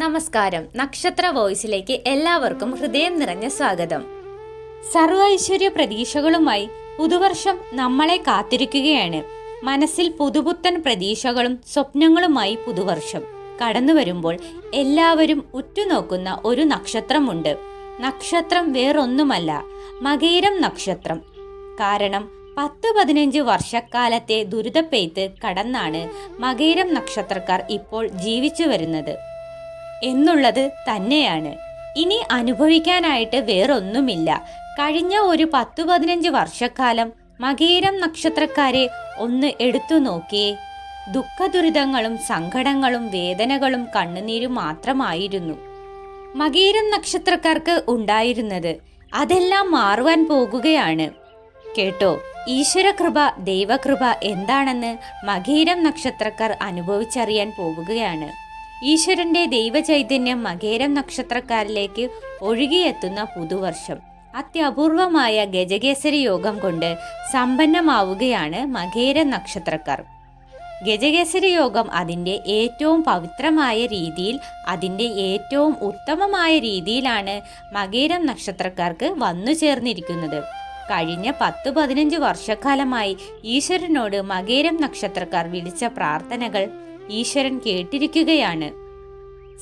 നമസ്കാരം. നക്ഷത്ര വോയിസിലേക്ക് എല്ലാവർക്കും ഹൃദയം നിറഞ്ഞ സ്വാഗതം. സർവ ഐശ്വര്യ പ്രതീക്ഷകളുമായി പുതുവർഷം നമ്മളെ കാത്തിരിക്കുകയാണ്. മനസ്സിൽ പുതുപുത്തൻ പ്രതീക്ഷകളും സ്വപ്നങ്ങളുമായി പുതുവർഷം കടന്നു വരുമ്പോൾ എല്ലാവരും ഉറ്റുനോക്കുന്ന ഒരു നക്ഷത്രമുണ്ട്. നക്ഷത്രം വേറൊന്നുമല്ല മകീരം നക്ഷത്രം. കാരണം പത്ത് പതിനഞ്ച് വർഷക്കാലത്തെ ദുരിതപ്പെയ്ത്ത് കടന്നാണ് മകീരം നക്ഷത്രക്കാർ ഇപ്പോൾ ജീവിച്ചു വരുന്നത്. എന്നുള്ളത് തന്നെയാണ്. ഇനി അനുഭവിക്കാനായിട്ട് വേറൊന്നുമില്ല. കഴിഞ്ഞ ഒരു പത്തു പതിനഞ്ച് വർഷക്കാലം മകീരം നക്ഷത്രക്കാരെ ഒന്ന് എടുത്തു നോക്കിയേ ദുഃഖദുരിതങ്ങളും സങ്കടങ്ങളും വേദനകളും കണ്ണുനീരും മാത്രമായിരുന്നു. മകീരം നക്ഷത്രക്കാർക്ക് ഉണ്ടായിരുന്നത് അതെല്ലാം മാറുവാൻ പോകുകയാണ്. കേട്ടോ ഈശ്വരകൃപ ദൈവകൃപ എന്താണെന്ന് മകീരം നക്ഷത്രക്കാർ അനുഭവിച്ചറിയാൻ പോവുകയാണ്. ഈശ്വരന്റെ ദൈവചൈതന്യം മകേരം നക്ഷത്രക്കാരിലേക്ക് ഒഴുകിയെത്തുന്ന പുതുവർഷം. അത്യപൂർവമായ ഗജകേസരി യോഗം കൊണ്ട് സമ്പന്നമാവുകയാണ് മകേര നക്ഷത്രക്കാർ. ഗജകേസരി യോഗം അതിന്റെ ഏറ്റവും പവിത്രമായ രീതിയിൽ അതിന്റെ ഏറ്റവും ഉത്തമമായ രീതിയിലാണ് മകേരം നക്ഷത്രക്കാർക്ക് വന്നു ചേർന്നിരിക്കുന്നത്. കഴിഞ്ഞ പത്ത് പതിനഞ്ച് വർഷക്കാലമായി ഈശ്വരനോട് മകേരം നക്ഷത്രക്കാർ വിളിച്ച പ്രാർത്ഥനകൾ ഈശ്വരൻ കേട്ടിരിക്കുകയാണ്.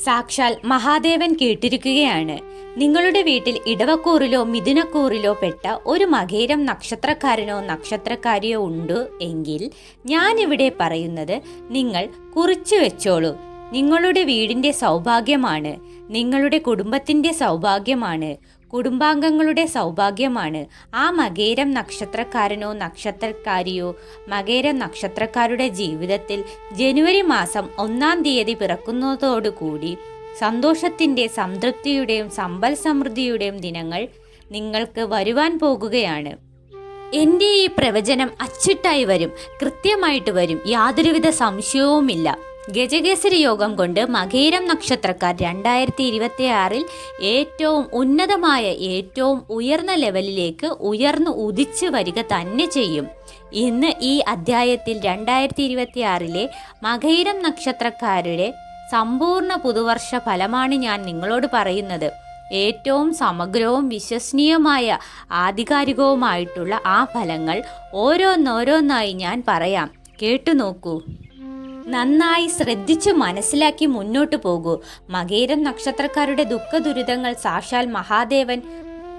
സാക്ഷാൽ മഹാദേവൻ കേട്ടിരിക്കുകയാണ്. നിങ്ങളുടെ വീട്ടിൽ ഇടവക്കൂറിലോ മിഥുനക്കൂറിലോ പെട്ട ഒരു മകേരം നക്ഷത്രക്കാരനോ നക്ഷത്രക്കാരിയോ ഉണ്ട് എങ്കിൽ ഞാനിവിടെ പറയുന്നത് നിങ്ങൾ കുറിച്ചു വെച്ചോളൂ. നിങ്ങളുടെ വീടിന്റെ സൗഭാഗ്യമാണ്. നിങ്ങളുടെ കുടുംബത്തിന്റെ സൗഭാഗ്യമാണ്. കുടുംബാംഗങ്ങളുടെ സൗഭാഗ്യമാണ്. ആ മകേരം നക്ഷത്രക്കാരനോ നക്ഷത്രക്കാരിയോ മകേരം നക്ഷത്രക്കാരുടെ ജീവിതത്തിൽ ജനുവരി മാസം ഒന്നാം തീയതി പിറക്കുന്നതോടുകൂടി സന്തോഷത്തിന്റെ സംതൃപ്തിയുടെയും സമ്പൽ സമൃദ്ധിയുടെയും ദിനങ്ങൾ നിങ്ങൾക്ക് വരുവാൻ പോകുകയാണ്. എന്റെ ഈ പ്രവചനം അച്ചിട്ടായി വരും. കൃത്യമായിട്ട് വരും. യാതൊരുവിധ സംശയവുമില്ല. ഗജകേസരി യോഗം കൊണ്ട് മകേരം നക്ഷത്രക്കാർ രണ്ടായിരത്തി ഇരുപത്തി ആറിൽ ഏറ്റവും ഉന്നതമായ ഏറ്റവും ഉയർന്ന ലെവലിലേക്ക് ഉയർന്നു ഉദിച്ചു വരിക തന്നെ ചെയ്യും. ഇന്ന് ഈ അധ്യായത്തിൽ രണ്ടായിരത്തി ഇരുപത്തി ആറിലെ മകൈരം നക്ഷത്രക്കാരുടെ സമ്പൂർണ പുതുവർഷ ഫലമാണ് ഞാൻ നിങ്ങളോട് പറയുന്നത്. ഏറ്റവും സമഗ്രവും വിശ്വസനീയമായ ആധികാരികവുമായിട്ടുള്ള ആ ഫലങ്ങൾ ഓരോന്നോരോന്നായി ഞാൻ പറയാം. കേട്ടു നോക്കൂ. നന്നായി ശ്രദ്ധിച്ചു മനസ്സിലാക്കി മുന്നോട്ടു പോകൂ. മകേരം നക്ഷത്രക്കാരുടെ ദുഃഖ ദുരിതങ്ങൾ സാക്ഷാൽ മഹാദേവൻ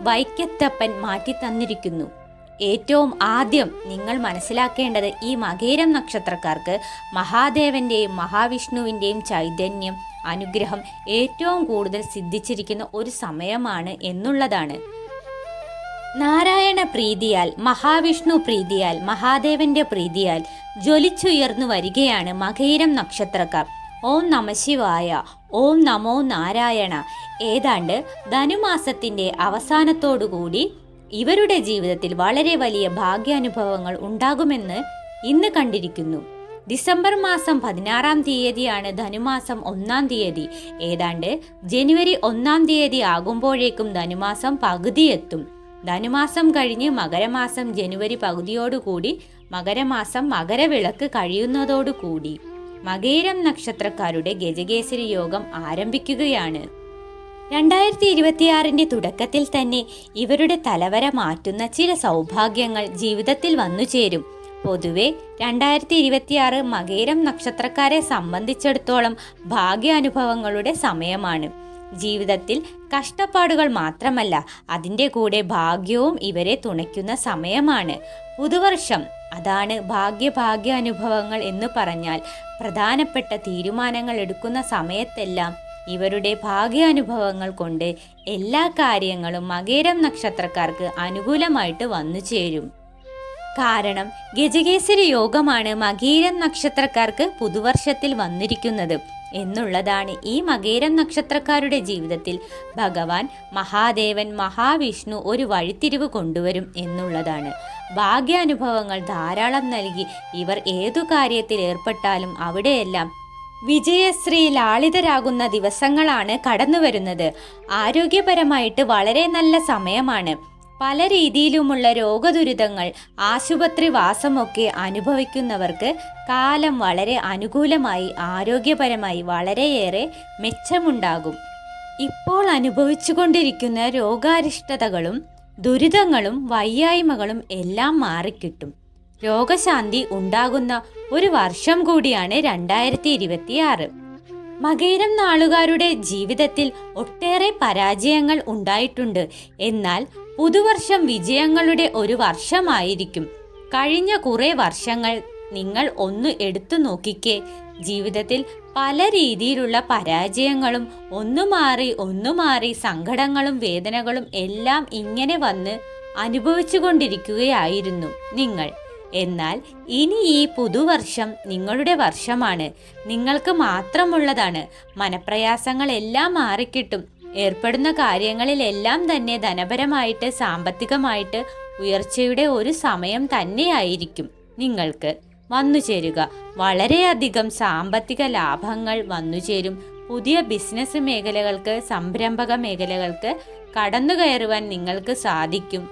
വൈക്കത്തപ്പൻ മാറ്റി തന്നിരിക്കുന്നു. ഏറ്റവും ആദ്യം നിങ്ങൾ മനസ്സിലാക്കേണ്ടത് ഈ മകേരം നക്ഷത്രക്കാർക്ക് മഹാദേവന്റെയും മഹാവിഷ്ണുവിന്റെയും ചൈതന്യം അനുഗ്രഹം ഏറ്റവും കൂടുതൽ സിദ്ധിച്ചിരിക്കുന്ന ഒരു സമയമാണ് എന്നുള്ളതാണ്. നാരായണ പ്രീതിയാൽ മഹാവിഷ്ണു പ്രീതിയാൽ മഹാദേവന്റെ പ്രീതിയാൽ ജ്വലിച്ചുയർന്നു വരികയാണ് മകയിരം നക്ഷത്രക്കാർ. ഓം നമശിവായ ഓം നമോ നാരായണ. ഏതാണ്ട് ധനുമാസത്തിന്റെ അവസാനത്തോടുകൂടി ഇവരുടെ ജീവിതത്തിൽ വളരെ വലിയ ഭാഗ്യാനുഭവങ്ങൾ ഉണ്ടാകുമെന്ന് ഇന്ന് കണ്ടിരിക്കുന്നു. ഡിസംബർ മാസം പതിനാറാം തീയതിയാണ് ധനുമാസം ഒന്നാം തീയതി. ഏതാണ്ട് ജനുവരി ഒന്നാം തീയതി ആകുമ്പോഴേക്കും ധനുമാസം പകുതിയെത്തും. ധനുമാസം കഴിഞ്ഞ് മകരമാസം ജനുവരി പകുതിയോടുകൂടി മകരമാസം മകരവിളക്ക് കഴിയുന്നതോടുകൂടി മകേരം നക്ഷത്രക്കാരുടെ ഗജകേസരി യോഗം ആരംഭിക്കുകയാണ്. രണ്ടായിരത്തി ഇരുപത്തിയാറിന്റെ തുടക്കത്തിൽ തന്നെ ഇവരുടെ തലവര മാറ്റുന്ന ചില സൗഭാഗ്യങ്ങൾ ജീവിതത്തിൽ വന്നു ചേരും. പൊതുവെ രണ്ടായിരത്തി ഇരുപത്തിയാറ് മകേരം നക്ഷത്രക്കാരെ സംബന്ധിച്ചിടത്തോളം ഭാഗ്യാനുഭവങ്ങളുടെ സമയമാണ്. ജീവിതത്തിൽ കഷ്ടപ്പാടുകൾ മാത്രമല്ല അതിന്റെ കൂടെ ഭാഗ്യവും ഇവരെ തുണയ്ക്കുന്ന സമയമാണ്. പുതുവർഷം അതാണ് ഭാഗ്യഭാഗ്യ അനുഭവങ്ങൾ എന്ന് പറഞ്ഞാൽ പ്രധാനപ്പെട്ട തീരുമാനങ്ങൾ എടുക്കുന്ന സമയത്തെല്ലാം ഇവരുടെ ഭാഗ്യാനുഭവങ്ങൾ കൊണ്ട് എല്ലാ കാര്യങ്ങളും മകേരം നക്ഷത്രക്കാർക്ക് അനുകൂലമായിട്ട് വന്നു ചേരും. കാരണം ഗജകേസരി യോഗമാണ് മകീരം നക്ഷത്രക്കാർക്ക് പുതുവർഷത്തിൽ വന്നിരിക്കുന്നത്. എന്നുള്ളതാണ് ഈ മകേരം നക്ഷത്രക്കാരുടെ ജീവിതത്തിൽ ഭഗവാൻ മഹാദേവൻ മഹാവിഷ്ണു ഒരു വഴിത്തിരിവ് കൊണ്ടുവരും എന്നുള്ളതാണ്. ഭാഗ്യാനുഭവങ്ങൾ ധാരാളം നൽകി ഇവർ ഏതു കാര്യത്തിൽ ഏർപ്പെട്ടാലും അവിടെയെല്ലാം വിജയശ്രീ ലാളിതരാകുന്ന ദിവസങ്ങളാണ് കടന്നു വരുന്നത് ആരോഗ്യപരമായിട്ട് വളരെ നല്ല സമയമാണ്. പല രീതിയിലുമുള്ള രോഗദുരിതങ്ങൾ ആശുപത്രി വാസമൊക്കെ അനുഭവിക്കുന്നവർക്ക് കാലം വളരെ അനുകൂലമായി ആരോഗ്യപരമായി വളരെയേറെ മെച്ചമുണ്ടാകും. ഇപ്പോൾ അനുഭവിച്ചുകൊണ്ടിരിക്കുന്ന രോഗാരിഷ്ടതകളും ദുരിതങ്ങളും വയ്യായ്മകളും എല്ലാം മാറിക്കിട്ടും. രോഗശാന്തി ഉണ്ടാകുന്ന ഒരു വർഷം കൂടിയാണ് രണ്ടായിരത്തി ഇരുപത്തിയാറ് മകയിരം നാളുകാരുടെ ജീവിതത്തിൽ ഒട്ടേറെ പരാജയങ്ങൾ ഉണ്ടായിട്ടുണ്ട്. എന്നാൽ പുതുവർഷം വിജയങ്ങളുടെ ഒരു വർഷമായിരിക്കും. കഴിഞ്ഞ കുറേ വർഷങ്ങൾ നിങ്ങൾ ഒന്ന് എടുത്തു നോക്കിക്കേ. ജീവിതത്തിൽ പല രീതിയിലുള്ള പരാജയങ്ങളും ഒന്നു മാറി ഒന്നു മാറി സങ്കടങ്ങളും വേദനകളും എല്ലാം ഇങ്ങനെ വന്ന് അനുഭവിച്ചുകൊണ്ടിരിക്കുകയായിരുന്നു നിങ്ങൾ. എന്നാൽ ഇനി ഈ പുതുവർഷം നിങ്ങളുടെ വർഷമാണ്. നിങ്ങൾക്ക് മാത്രമുള്ളതാണ്. മനപ്രയാസങ്ങളെല്ലാം മാറിക്കിട്ടും. ഏർപ്പെടുന്ന കാര്യങ്ങളിലെല്ലാം തന്നെ ധനപരമായിട്ട് സാമ്പത്തികമായിട്ട് ഉയർച്ചയുടെ ഒരു സമയം തന്നെയായിരിക്കും നിങ്ങൾക്ക് വന്നു ചേരുക. വളരെയധികം സാമ്പത്തിക ലാഭങ്ങൾ വന്നു ചേരും. പുതിയ ബിസിനസ് മേഖലകൾക്ക് സംരംഭക മേഖലകൾക്ക് കടന്നു കയറുവാൻ നിങ്ങൾക്ക് സാധിക്കും.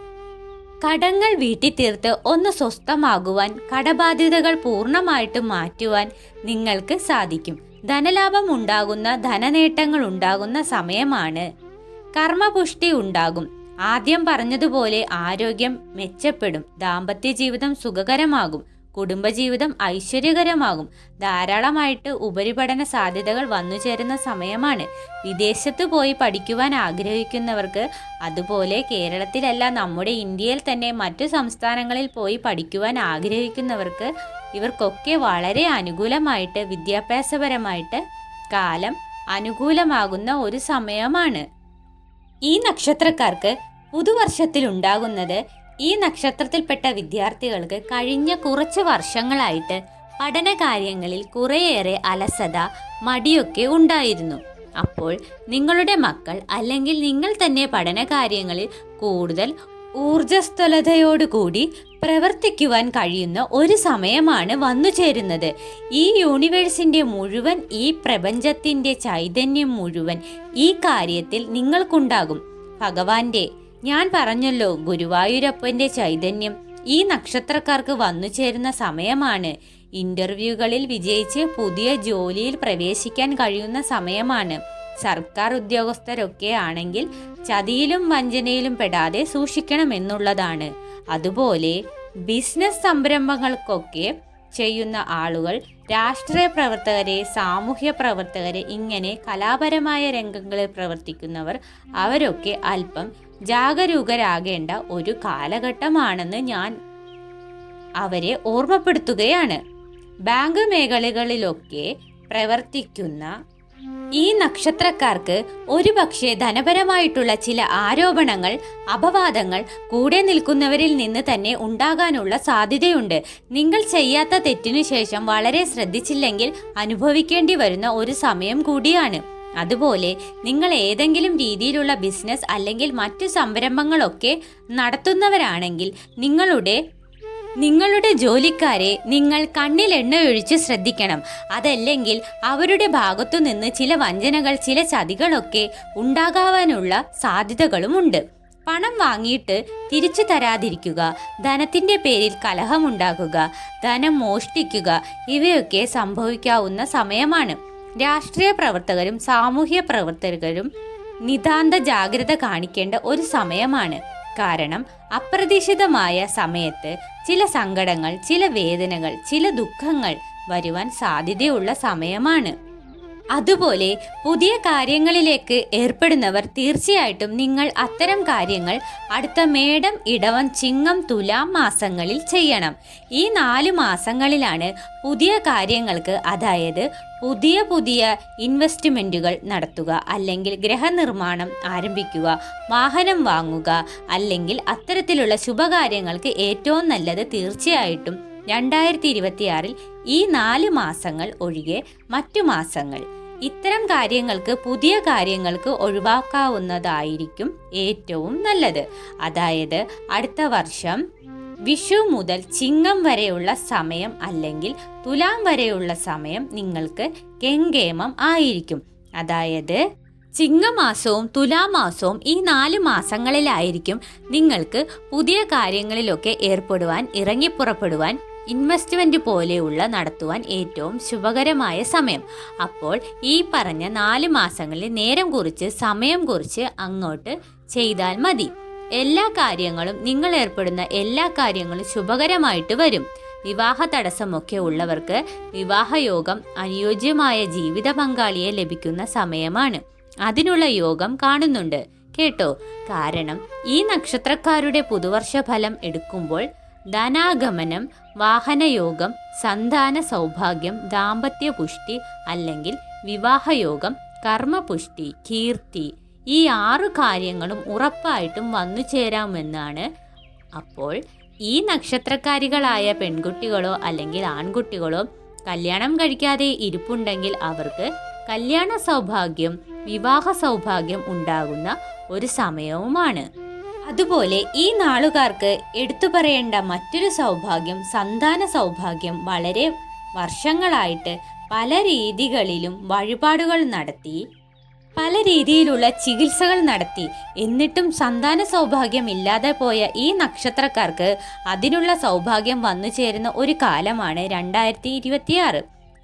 കടങ്ങൾ വീട്ടി തീർത്ത് ഒന്ന് സ്വസ്ഥമാകുവാൻ കടബാധ്യതകൾ പൂർണമായിട്ടും മാറ്റുവാൻ നിങ്ങൾക്ക് സാധിക്കും. ധനലാഭം ഉണ്ടാകുന്ന ധനനേട്ടങ്ങൾ ഉണ്ടാകുന്ന സമയമാണ്. കർമ്മപുഷ്ടി ഉണ്ടാകും. ആദ്യം പറഞ്ഞതുപോലെ ആരോഗ്യം മെച്ചപ്പെടും. ദാമ്പത്യ ജീവിതം സുഖകരമാകും. കുടുംബജീവിതം ഐശ്വര്യകരമാകും. ധാരാളമായിട്ട് ഉപരിപഠന സാധ്യതകൾ വന്നു ചേരുന്ന സമയമാണ്. വിദേശത്ത് പോയി പഠിക്കുവാൻ ആഗ്രഹിക്കുന്നവർക്ക് അതുപോലെ കേരളത്തിലല്ല നമ്മുടെ ഇന്ത്യയിൽ തന്നെ മറ്റു സംസ്ഥാനങ്ങളിൽ പോയി പഠിക്കുവാൻ ആഗ്രഹിക്കുന്നവർക്ക് ഇവർക്കൊക്കെ വളരെ അനുകൂലമായിട്ട് വിദ്യാഭ്യാസപരമായിട്ട് കാലം അനുകൂലമാകുന്ന ഒരു സമയമാണ്. ഈ നക്ഷത്രക്കാർക്ക് പുതുവർഷത്തിൽ ഉണ്ടാകുന്നത് ഈ നക്ഷത്രത്തിൽപ്പെട്ട വിദ്യാർത്ഥികൾക്ക് കഴിഞ്ഞ കുറച്ച് വർഷങ്ങളായിട്ട് പഠന കാര്യങ്ങളിൽ കുറേയേറെ അലസത മടിയൊക്കെ ഉണ്ടായിരുന്നു. അപ്പോൾ നിങ്ങളുടെ മക്കൾ അല്ലെങ്കിൽ നിങ്ങൾ തന്നെ പഠന കാര്യങ്ങളിൽ കൂടുതൽ ഊർജസ്വലതയോടുകൂടി പ്രവർത്തിക്കുവാൻ കഴിയുന്ന ഒരു സമയമാണ് വന്നു ചേരുന്നത്. ഈ യൂണിവേഴ്സിന്റെ മുഴുവൻ ഈ പ്രപഞ്ചത്തിന്റെ ചൈതന്യം മുഴുവൻ ഈ കാര്യത്തിൽ നിങ്ങൾക്കുണ്ടാകും. ഭഗവാന്റെ ഞാൻ പറഞ്ഞല്ലോ ഗുരുവായൂരപ്പന്റെ ചൈതന്യം ഈ നക്ഷത്രക്കാർക്ക് വന്നു ചേരുന്ന സമയമാണ്. ഇന്റർവ്യൂകളിൽ വിജയിച്ച് പുതിയ ജോലിയിൽ പ്രവേശിക്കാൻ കഴിയുന്ന സമയമാണ്. സർക്കാർ ഉദ്യോഗസ്ഥരൊക്കെ ആണെങ്കിൽ ചതിയിലും വഞ്ചനയിലും പെടാതെ സൂക്ഷിക്കണമെന്നുള്ളതാണ്. അതുപോലെ ബിസിനസ് സംരംഭങ്ങൾക്കൊക്കെ ചെയ്യുന്ന ആളുകൾ രാഷ്ട്രീയ പ്രവർത്തകരെ സാമൂഹ്യ പ്രവർത്തകരെ ഇങ്ങനെ കലാപരമായ രംഗങ്ങളിൽ പ്രവർത്തിക്കുന്നവർ അവരൊക്കെ അല്പം ജാഗരൂകരാകേണ്ട ഒരു കാലഘട്ടമാണെന്ന് ഞാൻ അവരെ ഓർമ്മപ്പെടുത്തുകയാണ്. ബാങ്ക് മേഖലകളിലൊക്കെ പ്രവർത്തിക്കുന്ന ഈ നക്ഷത്രക്കാർക്ക് ഒരുപക്ഷെ ധനപരമായിട്ടുള്ള ചില ആരോപണങ്ങൾ അപവാദങ്ങൾ കൂടെ നിൽക്കുന്നവരിൽ നിന്ന് തന്നെ ഉണ്ടാകാനുള്ള സാധ്യതയുണ്ട്. നിങ്ങൾ ചെയ്യാത്ത തെറ്റിനു ശേഷം വളരെ ശ്രദ്ധിച്ചില്ലെങ്കിൽ അനുഭവിക്കേണ്ടി വരുന്ന ഒരു സമയം കൂടിയാണ്. അതുപോലെ നിങ്ങൾ ഏതെങ്കിലും രീതിയിലുള്ള ബിസിനസ് അല്ലെങ്കിൽ മറ്റു സംരംഭങ്ങളൊക്കെ നടത്തുന്നവരാണെങ്കിൽ നിങ്ങളുടെ നിങ്ങളുടെ ജോലിക്കാരെ നിങ്ങൾ കണ്ണിൽ എണ്ണ ഒഴിച്ച് ശ്രദ്ധിക്കണം. അതല്ലെങ്കിൽ അവരുടെ ഭാഗത്തു നിന്ന് ചില വഞ്ചനകൾ ചില ചതികളൊക്കെ ഉണ്ടാകാവാനുള്ള സാധ്യതകളുമുണ്ട്. പണം വാങ്ങിയിട്ട് തിരിച്ചു തരാതിരിക്കുക ധനത്തിന്റെ പേരിൽ കലഹമുണ്ടാക്കുക ധനം മോഷ്ടിക്കുക ഇവയൊക്കെ സംഭവിക്കാവുന്ന സമയമാണ്. രാഷ്ട്രീയ പ്രവർത്തകരും സാമൂഹ്യ പ്രവർത്തകരും നിതാന്ത ജാഗ്രത കാണിക്കേണ്ട ഒരു സമയമാണ്. കാരണം അപ്രതീക്ഷിതമായ സമയത്ത് ചില സങ്കടങ്ങൾ ചില വേദനകൾ ചില ദുഃഖങ്ങൾ വരുവാൻ സാധ്യതയുള്ള സമയമാണ്. അതുപോലെ പുതിയ കാര്യങ്ങളിലേക്ക് ഏർപ്പെടുന്നവർ തീർച്ചയായിട്ടും നിങ്ങൾ അത്തരം കാര്യങ്ങൾ അടുത്ത മേടം ഇടവം ചിങ്ങം തുലാം മാസങ്ങളിൽ ചെയ്യണം. ഈ നാല് മാസങ്ങളിലാണ് പുതിയ കാര്യങ്ങൾക്ക് അതായത് പുതിയ പുതിയ ഇൻവെസ്റ്റ്മെന്റുകൾ നടത്തുക അല്ലെങ്കിൽ ഗ്രഹനിർമ്മാണം ആരംഭിക്കുക വാഹനം വാങ്ങുക അല്ലെങ്കിൽ അത്തരത്തിലുള്ള ശുഭകാര്യങ്ങൾക്ക് ഏറ്റവും നല്ലത് തീർച്ചയായിട്ടും രണ്ടായിരത്തി ഇരുപത്തിയാറിൽ ഈ നാല് മാസങ്ങൾ ഒഴികെ മറ്റു മാസങ്ങൾ. ഇത്തരം കാര്യങ്ങൾക്ക് പുതിയ കാര്യങ്ങൾക്ക് ഒഴിവാക്കാവുന്നതായിരിക്കും ഏറ്റവും നല്ലത്. അതായത് അടുത്ത വർഷം വിഷു മുതൽ ചിങ്ങം വരെയുള്ള സമയം അല്ലെങ്കിൽ തുലാം വരെയുള്ള സമയം നിങ്ങൾക്ക് കെങ്കേമം ആയിരിക്കും. അതായത് ചിങ്ങമാസവും തുലാമാസവും ഈ നാല് മാസങ്ങളിലായിരിക്കും നിങ്ങൾക്ക് പുതിയ കാര്യങ്ങളിലൊക്കെ ഏർപ്പെടുവാൻ ഇറങ്ങിപ്പുറപ്പെടുവാൻ ഇൻവെസ്റ്റ്മെന്റ് പോലെയുള്ള നടത്തുവാൻ ഏറ്റവും ശുഭകരമായ സമയം. അപ്പോൾ ഈ പറഞ്ഞ നാല് മാസങ്ങളിൽ നേരം കുറിച്ച് സമയം കുറിച്ച് അങ്ങോട്ട് ചെയ്താൽ മതി. എല്ലാ കാര്യങ്ങളും നിങ്ങൾ ഏർപ്പെടുന്ന എല്ലാ കാര്യങ്ങളും ശുഭകരമായിട്ട് വരും. വിവാഹ തടസ്സമൊക്കെ ഉള്ളവർക്ക് വിവാഹയോഗം അനുയോജ്യമായ ജീവിത പങ്കാളിയെ ലഭിക്കുന്ന സമയമാണ്. അതിനുള്ള യോഗം കാണുന്നുണ്ട്. കേട്ടോ? കാരണം ഈ നക്ഷത്രക്കാരുടെ പുതുവർഷ ഫലം എടുക്കുമ്പോൾ ധനാഗമനം വാഹനയോഗം സന്താന സൗഭാഗ്യം ദാമ്പത്യ പുഷ്ടി അല്ലെങ്കിൽ വിവാഹയോഗം കർമ്മപുഷ്ടി കീർത്തി ഈ ആറു കാര്യങ്ങളും ഉറപ്പായിട്ടും വന്നു ചേരാമെന്നാണ് അപ്പോൾ ഈ നക്ഷത്രക്കാരികളായ പെൺകുട്ടികളോ അല്ലെങ്കിൽ ആൺകുട്ടികളോ കല്യാണം കഴിക്കാതെ ഇരിപ്പുണ്ടെങ്കിൽ അവർക്ക് കല്യാണ സൗഭാഗ്യം വിവാഹ സൗഭാഗ്യം ഉണ്ടാകുന്ന ഒരു സമയവുമാണ്. അതുപോലെ ഈ നാളുകാർക്ക് എടുത്തു പറയേണ്ട മറ്റൊരു സൗഭാഗ്യം സന്താന സൗഭാഗ്യം വളരെ വർഷങ്ങളായിട്ട് പല രീതികളിലും വഴിപാടുകൾ നടത്തി പല രീതിയിലുള്ള ചികിത്സകൾ നടത്തി. എന്നിട്ടും സന്താന സൗഭാഗ്യം ഇല്ലാതെ പോയ ഈ നക്ഷത്രക്കാർക്ക് അതിനുള്ള സൗഭാഗ്യം വന്നു ചേരുന്ന ഒരു കാലമാണ് രണ്ടായിരത്തി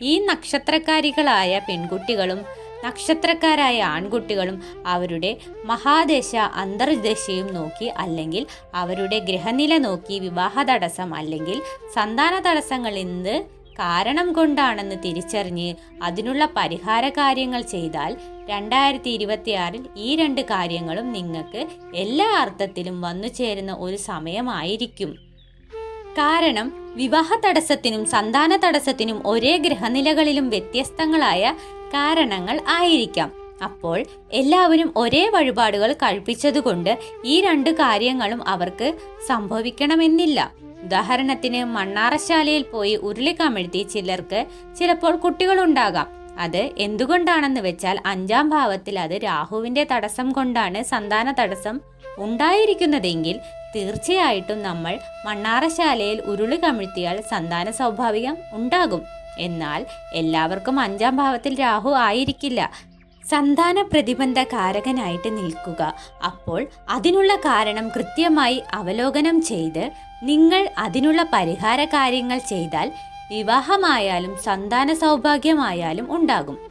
ഈ നക്ഷത്രക്കാരികളായ പെൺകുട്ടികളും നക്ഷത്രക്കാരായ ആൺകുട്ടികളും അവരുടെ മഹാദേശ അന്തർദശയും നോക്കി അല്ലെങ്കിൽ അവരുടെ ഗ്രഹനില നോക്കി വിവാഹ തടസ്സം അല്ലെങ്കിൽ സന്താന തടസ്സങ്ങൾ എന്ത് കാരണം കൊണ്ടാണെന്ന് തിരിച്ചറിഞ്ഞ് അതിനുള്ള പരിഹാര കാര്യങ്ങൾ ചെയ്താൽ രണ്ടായിരത്തി ഇരുപത്തിയാറിൽ ഈ രണ്ട് കാര്യങ്ങളും നിങ്ങൾക്ക് എല്ലാ അർത്ഥത്തിലും വന്നു ചേരുന്ന ഒരു സമയമായിരിക്കും. കാരണം വിവാഹ തടസ്സത്തിനും സന്താന തടസ്സത്തിനും ഒരേ ഗ്രഹനിലകളിലും വ്യത്യസ്തങ്ങളായ കാരണങ്ങൾ ആയിരിക്കാം. അപ്പോൾ എല്ലാവരും ഒരേ വഴിപാടുകൾ കഴിപ്പിച്ചതുകൊണ്ട് ഈ രണ്ട് കാര്യങ്ങളും അവർക്ക് സംഭവിക്കണമെന്നില്ല. ഉദാഹരണത്തിന് മണ്ണാറശാലയിൽ പോയി ഉരുളിക്കമിഴ്ത്തി ചിലർക്ക് ചിലപ്പോൾ കുട്ടികളുണ്ടാകാം. അത് എന്തുകൊണ്ടാണെന്ന് വെച്ചാൽ അഞ്ചാം ഭാവത്തിൽ അത് രാഹുവിന്റെ തടസ്സം കൊണ്ടാണ് സന്താന തടസ്സം ഉണ്ടായിരിക്കുന്നതെങ്കിൽ തീർച്ചയായിട്ടും നമ്മൾ മണ്ണാറശാലയിൽ ഉരുളി കമിഴ്ത്തിയാൽ സന്താന സ്വാഭാവികം ഉണ്ടാകും. എന്നാൽ എല്ലാവർക്കും അഞ്ചാം ഭാവത്തിൽ രാഹു ആയിരിക്കില്ല. സന്താന പ്രതിബന്ധ കാരകനായിട്ട് നിൽക്കുക. അപ്പോൾ അതിനുള്ള കാരണം കൃത്യമായി അവലോകനം ചെയ്ത് നിങ്ങൾ അതിനുള്ള പരിഹാര കാര്യങ്ങൾ ചെയ്താൽ വിവാഹമായാലും സന്താന സൗഭാഗ്യമായാലും ഉണ്ടാകും.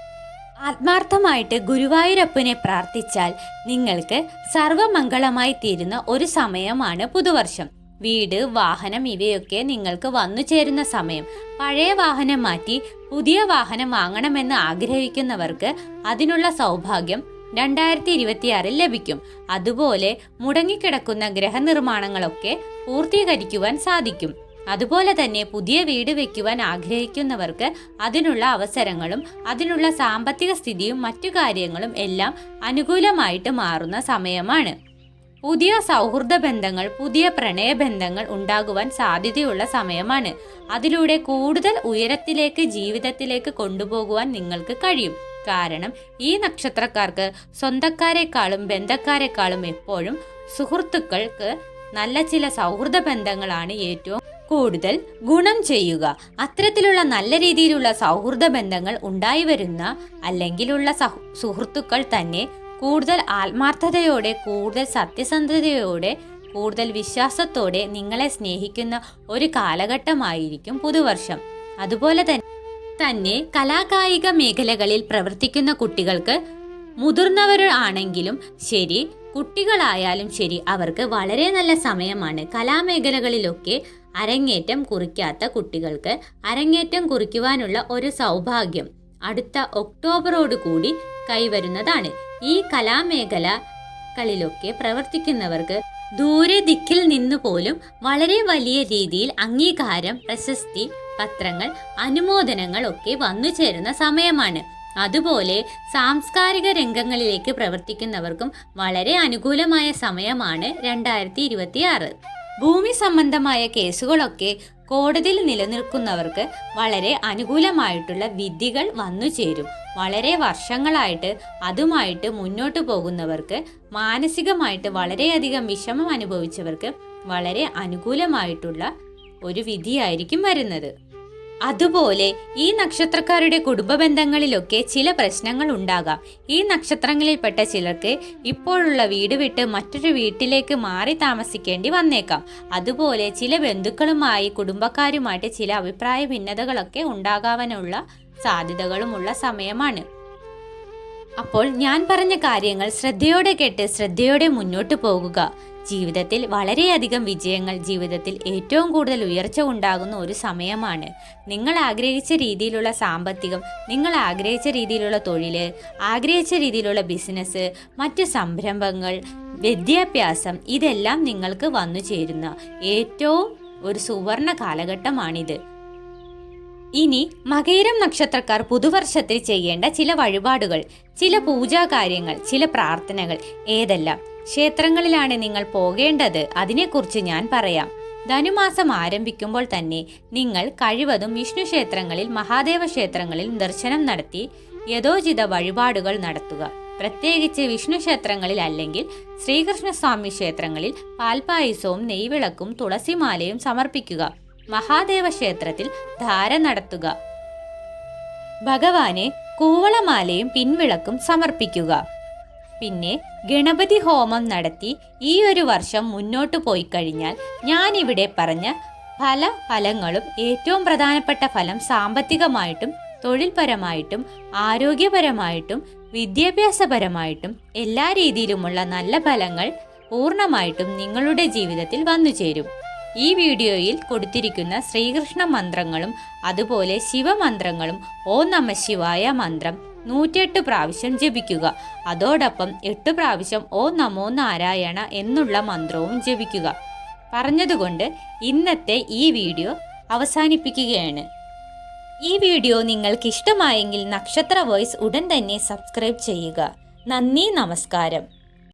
ആത്മാർത്ഥമായിട്ട് ഗുരുവായൂരപ്പനെ പ്രാർത്ഥിച്ചാൽ നിങ്ങൾക്ക് സർവമംഗളമായി തീരുന്ന ഒരു സമയമാണ് പുതുവർഷം. വീട് വാഹനം ഇവയൊക്കെ നിങ്ങൾക്ക് വന്നു ചേരുന്ന സമയം. പഴയ വാഹനം മാറ്റി പുതിയ വാഹനം വാങ്ങണമെന്ന് ആഗ്രഹിക്കുന്നവർക്ക് അതിനുള്ള സൗഭാഗ്യം രണ്ടായിരത്തി ഇരുപത്തിയാറിൽ ലഭിക്കും. അതുപോലെ മുടങ്ങിക്കിടക്കുന്ന ഗ്രഹനിർമ്മാണങ്ങളൊക്കെ പൂർത്തീകരിക്കുവാൻ സാധിക്കും. അതുപോലെ തന്നെ പുതിയ വീട് വയ്ക്കുവാൻ ആഗ്രഹിക്കുന്നവർക്ക് അതിനുള്ള അവസരങ്ങളും അതിനുള്ള സാമ്പത്തിക സ്ഥിതിയും മറ്റു കാര്യങ്ങളും എല്ലാം അനുകൂലമായിട്ട് മാറുന്ന സമയമാണ്. പുതിയ സൗഹൃദ ബന്ധങ്ങൾ പുതിയ പ്രണയബന്ധങ്ങൾ ഉണ്ടാകുവാൻ സാധ്യതയുള്ള സമയമാണ്. അതിലൂടെ കൂടുതൽ ഉയരത്തിലേക്ക് ജീവിതത്തിലേക്ക് കൊണ്ടുപോകുവാൻ നിങ്ങൾക്ക് കഴിയും. കാരണം ഈ നക്ഷത്രക്കാർക്ക് സ്വന്തക്കാരെക്കാളും ബന്ധക്കാരെക്കാളും എപ്പോഴും സുഹൃത്തുക്കൾക്ക് നല്ല ചില സൗഹൃദ ബന്ധങ്ങളാണ് ഏറ്റവും കൂടുതൽ ഗുണം ചെയ്യുക. അത്തരത്തിലുള്ള നല്ല രീതിയിലുള്ള സൗഹൃദ ബന്ധങ്ങൾ ഉണ്ടായി വരുന്ന അല്ലെങ്കിലുള്ള സഹ- സുഹൃത്തുക്കൾ തന്നെ കൂടുതൽ ആത്മാർത്ഥതയോടെ കൂടുതൽ സത്യസന്ധതയോടെ കൂടുതൽ വിശ്വാസത്തോടെ നിങ്ങളെ സ്നേഹിക്കുന്ന ഒരു കാലഘട്ടമായിരിക്കും പുതുവർഷം. അതുപോലെ തന്നെ തന്നെ കലാകായിക മേഖലകളിൽ പ്രവർത്തിക്കുന്ന കുട്ടികൾക്ക് മുതിർന്നവർ ആണെങ്കിലും ശരി കുട്ടികളായാലും ശരി അവർക്ക് വളരെ നല്ല സമയമാണ്. കലാമേഖലകളിലൊക്കെ അരങ്ങേറ്റം കുറിക്കാത്ത കുട്ടികൾക്ക് അരങ്ങേറ്റം കുറിക്കുവാനുള്ള ഒരു സൗഭാഗ്യം അടുത്ത ഒക്ടോബറോട് കൂടി കൈവരുന്നതാണ്. ഈ കലാമേഖലകളിലൊക്കെ പ്രവർത്തിക്കുന്നവർക്ക് ദൂരെ ദിക്കിൽ നിന്ന് പോലും വളരെ വലിയ രീതിയിൽ അംഗീകാരം പ്രശസ്തി പത്രങ്ങൾ അനുമോദനങ്ങൾ ഒക്കെ വന്നു ചേരുന്ന സമയമാണ്. അതുപോലെ സാംസ്കാരിക രംഗങ്ങളിലേക്ക് പ്രവർത്തിക്കുന്നവർക്കും വളരെ അനുകൂലമായ സമയമാണ് രണ്ടായിരത്തി ഭൂമി സംബന്ധമായ കേസുകളൊക്കെ കോടതിയിൽ നിലനിൽക്കുന്നവർക്ക് വളരെ അനുകൂലമായിട്ടുള്ള വിധികൾ വന്നു ചേരും. വളരെ വർഷങ്ങളായിട്ട് അതുമായിട്ട് മുന്നോട്ട് പോകുന്നവർക്ക് മാനസികമായിട്ട് വളരെയധികം വിഷമം അനുഭവിച്ചവർക്ക് വളരെ അനുകൂലമായിട്ടുള്ള ഒരു വിധിയായിരിക്കും വരുന്നത്. അതുപോലെ ഈ നക്ഷത്രക്കാരുടെ കുടുംബ ബന്ധങ്ങളിലൊക്കെ ചില പ്രശ്നങ്ങൾ ഉണ്ടാകാം. ഈ നക്ഷത്രങ്ങളിൽപ്പെട്ട ചിലർക്ക് ഇപ്പോഴുള്ള വീട് വിട്ട് മറ്റൊരു വീട്ടിലേക്ക് മാറി താമസിക്കേണ്ടി വന്നേക്കാം. അതുപോലെ ചില ബന്ധുക്കളുമായി കുടുംബക്കാരുമായിട്ട് ചില അഭിപ്രായ ഭിന്നതകളൊക്കെ ഉണ്ടാകാനുള്ള സാധ്യതകളുമുള്ള സമയമാണ്. അപ്പോൾ ഞാൻ പറഞ്ഞ കാര്യങ്ങൾ ശ്രദ്ധയോടെ കേട്ട് ശ്രദ്ധയോടെ മുന്നോട്ട് പോകുക. ജീവിതത്തിൽ വളരെയധികം വിജയങ്ങൾ ജീവിതത്തിൽ ഏറ്റവും കൂടുതൽ ഉയർച്ച ഉണ്ടാകുന്ന ഒരു സമയമാണ്. നിങ്ങൾ ആഗ്രഹിച്ച രീതിയിലുള്ള സാമ്പത്തികം നിങ്ങൾ ആഗ്രഹിച്ച രീതിയിലുള്ള തൊഴിൽ ആഗ്രഹിച്ച രീതിയിലുള്ള ബിസിനസ് മറ്റ് സംരംഭങ്ങൾ വിദ്യാഭ്യാസം ഇതെല്ലാം നിങ്ങൾക്ക് വന്നു ചേരുന്ന ഏറ്റവും ഒരു സുവർണ കാലഘട്ടമാണിത്. ഇനി മകയിരം നക്ഷത്രക്കാർ പുതുവർഷത്തിൽ ചെയ്യേണ്ട ചില വഴിപാടുകൾ ചില പൂജാകാര്യങ്ങൾ ചില പ്രാർത്ഥനകൾ ഏതെല്ലാം? ക്ഷേത്രങ്ങളിലാണ് നിങ്ങൾ പോകേണ്ടത്. അതിനെക്കുറിച്ച് ഞാൻ പറയാം. ധനുമാസം ആരംഭിക്കുമ്പോൾ തന്നെ നിങ്ങൾ കഴിവതും വിഷ്ണു ക്ഷേത്രങ്ങളിൽ മഹാദേവ ക്ഷേത്രങ്ങളിൽ ദർശനം നടത്തി യഥോചിത വഴിപാടുകൾ നടത്തുക. പ്രത്യേകിച്ച് വിഷ്ണു ക്ഷേത്രങ്ങളിൽ അല്ലെങ്കിൽ ശ്രീകൃഷ്ണസ്വാമി ക്ഷേത്രങ്ങളിൽ പാൽപായസവും നെയ്വിളക്കും തുളസിമാലയും സമർപ്പിക്കുക. മഹാദേവ ക്ഷേത്രത്തിൽ ധാര നടത്തുക. ഭഗവാനെ കൂവളമാലയും പിൻവിളക്കും സമർപ്പിക്കുക. പിന്നെ ഗണപതി ഹോമം നടത്തി ഈ ഒരു വർഷം മുന്നോട്ട് പോയി കഴിഞ്ഞാൽ ഞാനിവിടെ പറഞ്ഞ പല ഫലങ്ങളും ഏറ്റവും പ്രധാനപ്പെട്ട ഫലം സാമ്പത്തികമായിട്ടും തൊഴിൽപരമായിട്ടും ആരോഗ്യപരമായിട്ടും വിദ്യാഭ്യാസപരമായിട്ടും എല്ലാ രീതിയിലുമുള്ള നല്ല ഫലങ്ങൾ പൂർണമായിട്ടും നിങ്ങളുടെ ജീവിതത്തിൽ വന്നു ചേരും. ഈ വീഡിയോയിൽ കൊടുത്തിരിക്കുന്ന ശ്രീകൃഷ്ണ മന്ത്രങ്ങളും അതുപോലെ ശിവമന്ത്രങ്ങളും ഓ നമ ശിവായ മന്ത്രം നൂറ്റെട്ട് പ്രാവശ്യം ജപിക്കുക. അതോടൊപ്പം എട്ട് പ്രാവശ്യം ഓ നമോ നാരായണ എന്നുള്ള മന്ത്രവും ജപിക്കുക. പറഞ്ഞതുകൊണ്ട് ഇന്നത്തെ ഈ വീഡിയോ അവസാനിപ്പിക്കുകയാണ്. ഈ വീഡിയോ നിങ്ങൾക്ക് ഇഷ്ടമായെങ്കിൽ നക്ഷത്ര വോയിസ് ഉടൻ തന്നെ സബ്സ്ക്രൈബ് ചെയ്യുക. നന്ദി നമസ്കാരം.